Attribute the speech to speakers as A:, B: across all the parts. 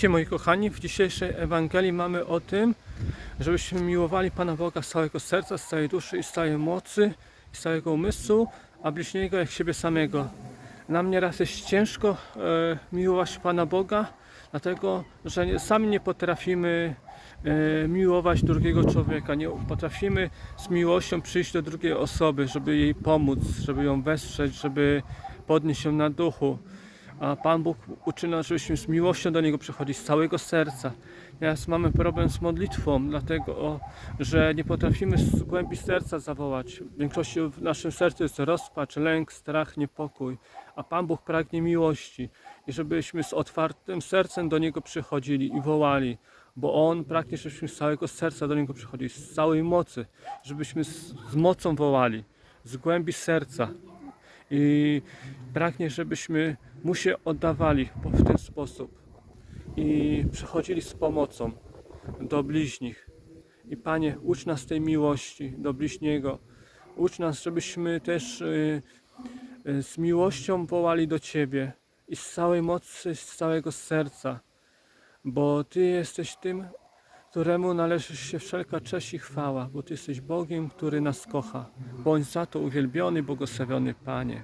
A: Witajcie moi kochani, w dzisiejszej Ewangelii mamy o tym, żebyśmy miłowali Pana Boga z całego serca, z całej duszy i z całej mocy, i z całego umysłu, a bliźniego jak siebie samego. Nam nieraz jest ciężko e, miłować Pana Boga, dlatego że nie, sami nie potrafimy e, miłować drugiego człowieka, nie potrafimy z miłością przyjść do drugiej osoby, żeby jej pomóc, żeby ją wesprzeć, żeby podnieść ją na duchu. A Pan Bóg uczy nas, żebyśmy z miłością do Niego przychodzić z całego serca. Teraz mamy problem z modlitwą, dlatego że nie potrafimy z głębi serca zawołać. W większości w naszym sercu jest rozpacz, lęk, strach, niepokój. A Pan Bóg pragnie miłości i żebyśmy z otwartym sercem do Niego przychodzili i wołali, bo On pragnie, żebyśmy z całego serca do Niego przychodzili, z całej mocy, żebyśmy z, z mocą wołali, z głębi serca i pragnie, żebyśmy mu się oddawali w ten sposób i przychodzili z pomocą do bliźnich. I Panie, ucz nas tej miłości do bliźniego. Ucz nas, żebyśmy też y, y, z miłością wołali do Ciebie i z całej mocy, z całego serca, bo Ty jesteś tym, któremu należy się wszelka cześć i chwała, bo Ty jesteś Bogiem, który nas kocha. Bądź za to uwielbiony, błogosławiony Panie.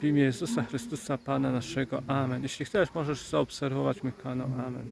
A: W imię Jezusa Chrystusa, Pana naszego. Amen. Jeśli chcesz, możesz zaobserwować mój kanał. Amen.